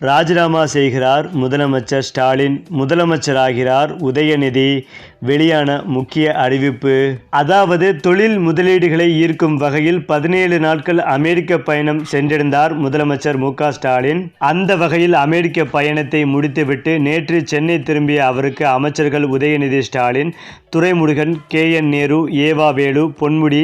ராஜினாமா செய்கிறார் முதலமைச்சர் ஸ்டாலின். முதலமைச்சராகிறார் உதயநிதி. வெளியான முக்கிய அறிவிப்பு. அதாவது தொழில் முதலீடுகளை ஈர்க்கும் வகையில் பதினேழு நாட்கள் அமெரிக்க பயணம் சென்றிருந்தார் முதலமைச்சர் மு ஸ்டாலின். அந்த வகையில் அமெரிக்க பயணத்தை முடித்துவிட்டு நேற்று சென்னை திரும்பிய அவருக்கு அமைச்சர்கள் Udhayanidhi Stalin Duraimurugan K. N. Nehru E V Velu Ponmudi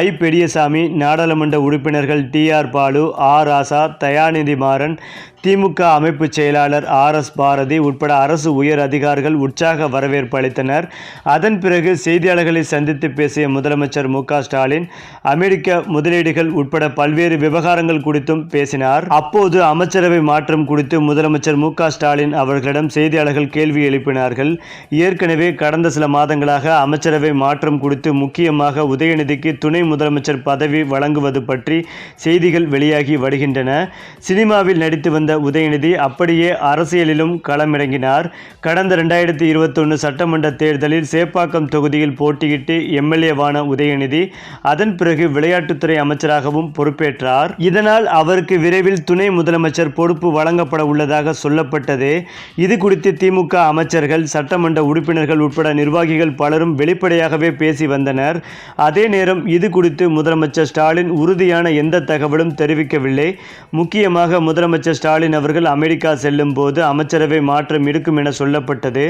I. Periyasamy நாடாளுமன்ற உறுப்பினர்கள் டி. ஆர். பாலு ஆ ராசா தயாநிதி மாறன் திமுக அமைப்பு செயலாளர் ஆர். எஸ். பாரதி உட்பட அரசு உயர் அதிகாரிகள் உற்சாக வரவேற்பு அளித்தனர். அதன் பிறகு செய்தியாளர்களை சந்தித்து பேசிய முதலமைச்சர் மு ஸ்டாலின் அமெரிக்க முதலீடுகள் உட்பட பல்வேறு விவகாரங்கள் குறித்தும் பேசினார். அப்போது அமைச்சரவை மாற்றம் குறித்து முதலமைச்சர் மு ஸ்டாலின் அவர்களிடம் செய்தியாளர்கள் கேள்வி எழுப்பினார்கள். ஏற்கனவே கடந்த சில மாதங்களாக அமைச்சரவை மாற்றம் குறித்து முக்கியமாக உதயநிதிக்கு துணை முதலமைச்சர் பதவி வழங்குவது பற்றி செய்திகள் வெளியாகி வருகின்றன. சினிமாவில் நடித்து வந்த உதயநிதி அப்படியே அரசியலிலும் களமிறங்கினார். கடந்த ரெண்டாயிரத்தி இருபத்தொன்று சட்டமன்ற தேர்தல் தேர்தலில் சேப்பாக்கம் தொகுதியில் போட்டியிட்டு எம்எல்ஏவான உதயநிதி அதன் பிறகு விளையாட்டுத்துறை அமைச்சராகவும் பொறுப்பேற்றார். இதனால் அவருக்கு விரைவில் துணை முதலமைச்சர் பொறுப்பு வழங்கப்பட உள்ளதாக சொல்லப்பட்டது. இது குறித்து திமுக அமைச்சர்கள் சட்டமன்ற உறுப்பினர்கள் உட்பட நிர்வாகிகள் பலரும் வெளிப்படையாகவே பேசி வந்தனர். அதே நேரம் இது குறித்து முதலமைச்சர் ஸ்டாலின் உறுதியான எந்த தகவலும் தெரிவிக்கவில்லை. முக்கியமாக முதலமைச்சர் ஸ்டாலின் அவர்கள் அமெரிக்கா செல்லும் போது அமைச்சரவை மாற்றம் இருக்கும் என சொல்லப்பட்டது.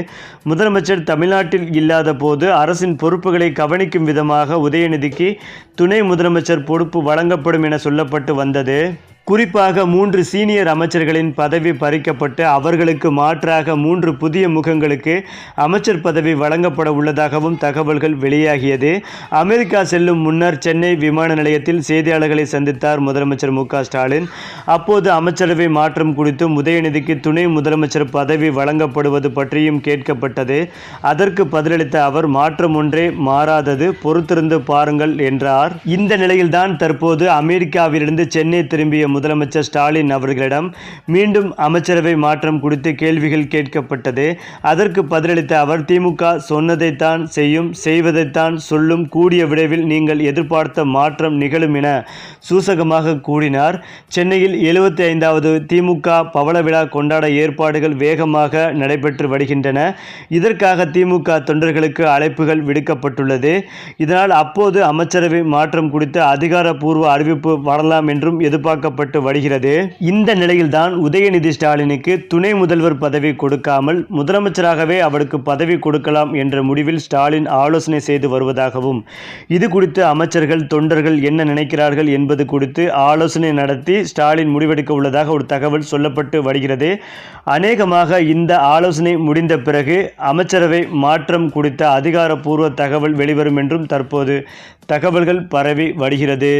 முதலமைச்சர் தமிழ்நாட்டில் இல்லாத போது அரசின் பொறுப்புகளை கவனிக்கும் விதமாக உதயநிதிக்கு துணை முதலமைச்சர் பொறுப்பு வழங்கப்படும் என சொல்லப்பட்டு வந்தது. குறிப்பாக மூன்று சீனியர் அமைச்சர்களின் பதவி பறிக்கப்பட்டு அவர்களுக்கு மாற்றாக மூன்று புதிய முகங்களுக்கு அமைச்சர் பதவி வழங்கப்பட உள்ளதாகவும் தகவல்கள் வெளியாகியது. அமெரிக்கா செல்லும் முன்னர் சென்னை விமான நிலையத்தில் செய்தியாளர்களை சந்தித்தார் முதலமைச்சர் மு ஸ்டாலின். அப்போது அமைச்சரவை மாற்றம் குறித்தும் உதயநிதிக்கு துணை முதலமைச்சர் பதவி வழங்கப்படுவது பற்றியும் கேட்கப்பட்டது. அதற்கு பதிலளித்த அவர் மாற்றம் ஒன்றே மாறாதது பொறுத்திருந்து பாருங்கள் என்றார். இந்த நிலையில்தான் தற்போது அமெரிக்காவிலிருந்து சென்னை திரும்பிய முதலமைச்சர் ஸ்டாலின் அவர்களிடம் மீண்டும் அமைச்சரவை மாற்றம் குறித்து கேள்விகள் கேட்கப்பட்டது. அதற்கு பதிலளித்த அவர் திமுக சொன்னதைத்தான் செய்யும் செய்வதைத்தான் சொல்லும் கூடிய விரைவில் நீங்கள் எதிர்பார்த்த மாற்றம் நிகழும் என சூசகமாக கூறினார். சென்னையில் எழுபத்தி ஐந்தாவது திமுக பவள விழா கொண்டாட ஏற்பாடுகள் வேகமாக நடைபெற்று வருகின்றன. இதற்காக திமுக தொண்டர்களுக்கு அழைப்புகள் விடுக்கப்பட்டுள்ளது. இதனால் அப்போது அமைச்சரவை மாற்றம் குறித்து அதிகாரப்பூர்வ அறிவிப்பு வரலாம் என்றும் எதிர்பார்க்கப்பட்டு வருகிறது. இந்த நிலையில்தான் உதயநிதி ஸ்டாலினுக்கு துணை முதல்வர் பதவி கொடுக்காமல் முதலமைச்சராகவே அவருக்கு பதவி கொடுக்கலாம் என்ற முடிவில் ஸ்டாலின் ஆலோசனை செய்து வருவதாகவும் இது குறித்து அமைச்சர்கள் தொண்டர்கள் என்ன நினைக்கிறார்கள் என்பது குறித்து ஆலோசனை நடத்தி ஸ்டாலின் முடிவெடுக்க உள்ளதாக ஒரு தகவல் சொல்லப்பட்டு வருகிறது. அநேகமாக இந்த ஆலோசனை முடிந்த பிறகு அமைச்சரவை மாற்றம் குறித்த அதிகாரப்பூர்வ தகவல் வெளிவரும் என்றும் தற்போது தகவல்கள் பரவி வருகிறது.